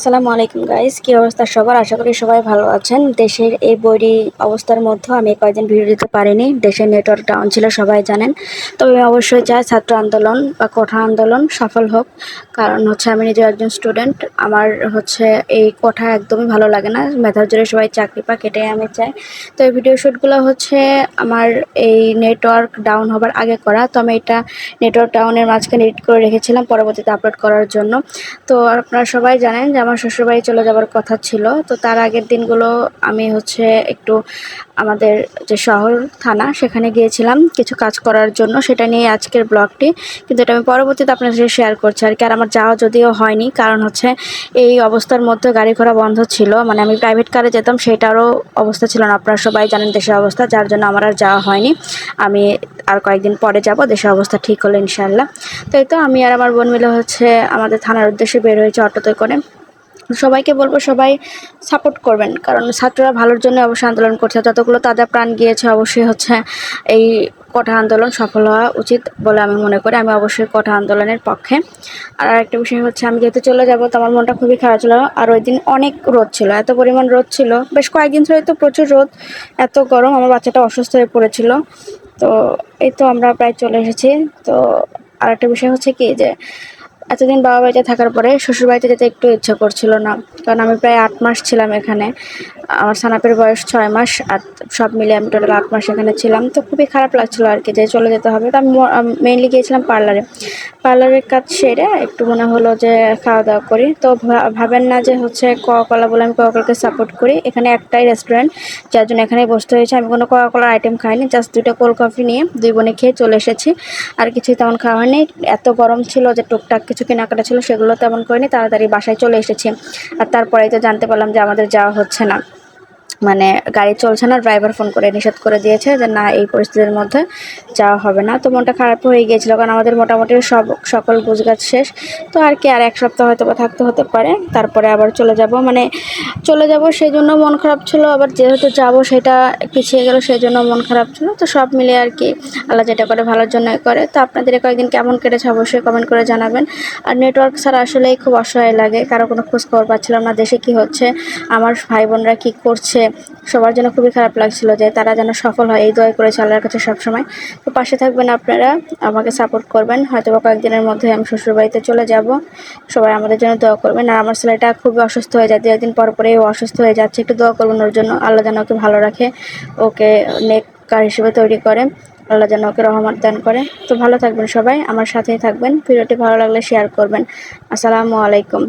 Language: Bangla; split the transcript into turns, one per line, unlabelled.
আসসালামু আলাইকুম গাইস কি অবস্থা সবার? আশা করি সবাই ভালো আছেন। দেশের এই বৈরী অবস্থার মধ্যে আমি কয়েকদিন ভিডিও দিতে পারিনি। দেশের নেটওয়ার্ক ডাউন ছিল, সবাই জানেন। তবে আমি অবশ্যই চাই ছাত্র আন্দোলন বা কোঠা আন্দোলন সফল হোক। কারণ হচ্ছে আমি নিজে একজন স্টুডেন্ট আমার হচ্ছে এই কোঠা একদমই ভালো লাগে না। মেধার জোরে সবাই চাকরি পাক, এটাই আমি চাই। তো এই ভিডিও শ্যুটগুলো হচ্ছে আমার এই নেটওয়ার্ক ডাউন হবার আগে করা। তো আমি এটা নেটওয়ার্ক ডাউনের মাঝখানে এডিট করে রেখেছিলাম, পরবর্তীতে আপলোড করার জন্য। তো আপনারা সবাই জানেন যে আমার শ্বশুরবাড়ি চলে যাওয়ার কথা ছিল, তো তার আগের দিনগুলো আমি হচ্ছে একটু আমাদের যে শহর থানা সেখানে গিয়েছিলাম কিছু কাজ করার জন্য, সেটা নিয়ে আজকের ব্লগটি। কিন্তু এটা আমি পরবর্তীতে আপনার সাথে শেয়ার করছি। আর কি, আর আমার যাওয়া যদিও হয়নি, কারণ হচ্ছে এই অবস্থার মধ্যে গাড়ি ঘোড়া বন্ধ ছিল মানে আমি প্রাইভেট কারে যেতাম সেটারও অবস্থা ছিল না। আপনারা সবাই জানেন দেশের অবস্থা, যার জন্য আমার আর যাওয়া হয়নি। আমি আর কয়েকদিন পরে যাব, দেশের অবস্থা ঠিক হলো ইনশাল্লাহ তাই তো আমি আর আমার বোন মিলে হচ্ছে আমাদের থানার উদ্দেশ্যে বের হয়েছে অটোতে করে। সবাইকে বলব সবাই সাপোর্ট করবেন। কারণ ছাত্ররা ভালোর জন্য অবশ্যই আন্দোলন করছে। যতগুলো তাদের প্রাণ গিয়েছে, অবশ্যই হচ্ছে এই কঠা আন্দোলন সফল হওয়া উচিত বলে আমি মনে করি। আমি অবশ্যই কঠা আন্দোলনের পক্ষে। আর আরেকটা বিষয় হচ্ছে, আমি যেহেতু চলে যাব, তো আমার মনটা খুবই খারাপ ছিল। আর ওই দিন অনেক রোদ ছিল, এত পরিমাণ রোদ ছিল। বেশ কয়েকদিন ধরে তো প্রচুর রোদ, এত গরম। আমার বাচ্চাটা অসুস্থ হয়ে পড়েছিল। তো এই তো আমরা প্রায় চলে এসেছি। তো আর একটা বিষয় হচ্ছে কি যে এতদিন বাবা বাড়িতে থাকার পরে শ্বশুর বাড়িতে যেতে একটু ইচ্ছা করছিল না। কারণ আমি প্রায় আট মাস ছিলাম এখানে। আমার সানাপের বয়স ছয় মাস, আর সব মিলে আমি টোটাল আট মাস এখানে ছিলাম। তো খুবই খারাপ লাগছিল আর কি যে চলে যেতে হবে। তো আমি মেইনলি গিয়েছিলাম পার্লারে। পার্লারের কাজ সেরে একটু মনে হলো যে খাওয়া দাওয়া করি। তো ভাবেন না যে হচ্ছে কলা বলে আমি কলাকে সাপোর্ট করি। এখানে একটাই রেস্টুরেন্ট যার জন্য এখানেই বসতে হয়েছে। আমি কোনো কলার আইটেম খাইনি জাস্ট দুইটা কোল্ড কফি নিয়ে দুই বোনে খেয়ে চলে এসেছি। আর কিছুই তেমন খাওয়া হয়নি। এত গরম ছিল যে টুকটাক কিছু কেনাকাটা ছিল সেগুলো তেমন করিনি, তাড়াতাড়ি বাসায় চলে এসেছে। আর তারপরেই তো জানতে পারলাম যে আমাদের যাওয়া হচ্ছে না। মানে গাড়ি চলছে না ড্রাইভার ফোন করে নিষেধ করে দিয়েছে যে না, এই পরিস্থিতির মধ্যে যাওয়া হবে না। তো মনটা খারাপ হয়ে গিয়েছিল, কারণ আমাদের মোটামুটি সব, সকল গুজগাছ শেষ। তো আর কি, আর এক সপ্তাহ হয়তো বা থাকতে হতে পারে, তারপরে আবার চলে যাব। মানে চলে যাব সেই জন্য মন খারাপ ছিল, আবার যেহেতু যাব সেটা পিছিয়ে গেল সেই জন্য মন খারাপ ছিল। তো সব মিলে আর কি, আল্লাহ যেটা করে ভালোর জন্য করে। তো আপনাদের কয়েকদিন কেমন কেটেছে অবশ্যই কমেন্ট করে জানাবেন। আর নেটওয়ার্ক ছাড়া আসলেই খুব অসহায় লাগে, কারও কোনো খোঁজ খবর পাচ্ছিলাম না, দেশে কি হচ্ছে, আমার ভাই বোনরা কী করছে সবার জন্য খুবই খারাপ লাগছিল যে তারা যেন সফল হয়, এই দোয়া করেছে আল্লাহর কাছে সবসময়। তো পাশে থাকবেন আপনারা, আমাকে সাপোর্ট করবেন। হয়তো বা কয়েকদিনের মধ্যে আমি শ্বশুরবাড়িতে চলে যাব। সবাই আমাদের জন্য দোয়া করবেন। আর আমার ছেলেটা খুবই অসুস্থ হয়ে যায় দু একদিন পর পরে ও অসুস্থ হয়ে যাচ্ছে। একটু দোয়া করবেন ওর জন্য। আল্লাহ যেন ওকে ভালো রাখে, ওকে নেক কার হিসেবে তৈরি করে। আল্লাহ যেন ওকে রহমত দান করে। তো ভালো থাকবেন সবাই। আমার সাথেই থাকবেন। ভিডিওটি ভালো লাগলে শেয়ার করবেন। আসসালামু আলাইকুম।